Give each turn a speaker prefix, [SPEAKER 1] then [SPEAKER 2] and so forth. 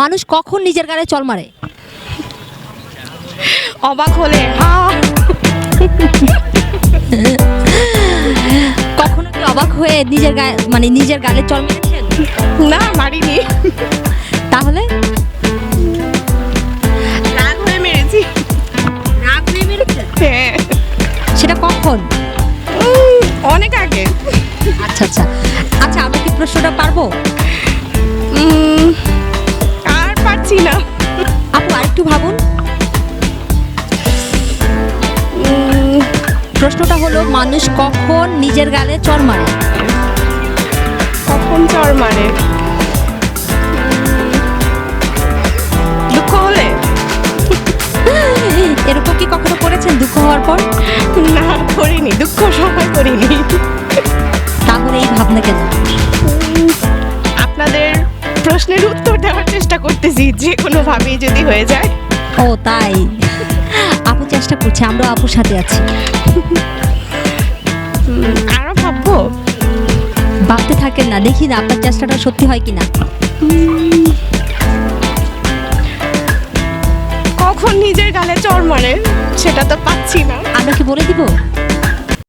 [SPEAKER 1] মানুষ কখন নিজের গালে চল মারে?
[SPEAKER 2] অবাক হলে
[SPEAKER 1] কখনো কি অবাক হয়ে নিজের গায়ে মানে নিজের গালে চল মেরেছেন
[SPEAKER 2] না মারিনি।
[SPEAKER 1] তাহলে?
[SPEAKER 2] রাগ হয়ে মেরেছি।
[SPEAKER 1] রাগ হয়ে মেরেছেন
[SPEAKER 2] হ্যাঁ।
[SPEAKER 1] সেটা কখন?
[SPEAKER 2] অনেক আগে।
[SPEAKER 1] আচ্ছা আচ্ছা। আচ্ছা আমরা কি প্রশ্নটা পারব? প্রশ্নটা হলো মানুষ কখন নিজের গালে চর মারে?
[SPEAKER 2] কখন চর মারে? দুঃখ হলে?
[SPEAKER 1] এরকম কি কখনো করেছেন দুঃখ হওয়ার পর?
[SPEAKER 2] না করিনি। দুঃখ সময় করিনি।
[SPEAKER 1] তাহলে এই ভাবনা কেন?
[SPEAKER 2] আপনাদের প্রশ্নের উত্তর দেওয়ার চেষ্টা করতেছি যে কোনোভাবেই যদি হয়ে যায়।
[SPEAKER 1] ও তাই। চেষ্টা করছে আমরা আপুর সাথে আছি।
[SPEAKER 2] আরও ভাববো।
[SPEAKER 1] ভাবতে থাকেন না দেখি না আপনার চেষ্টাটা সত্যি হয় কিনা।
[SPEAKER 2] কখন নিজের গালে চড় মারে সেটা তো পাচ্ছি না।
[SPEAKER 1] আমরা কি বলে দিব?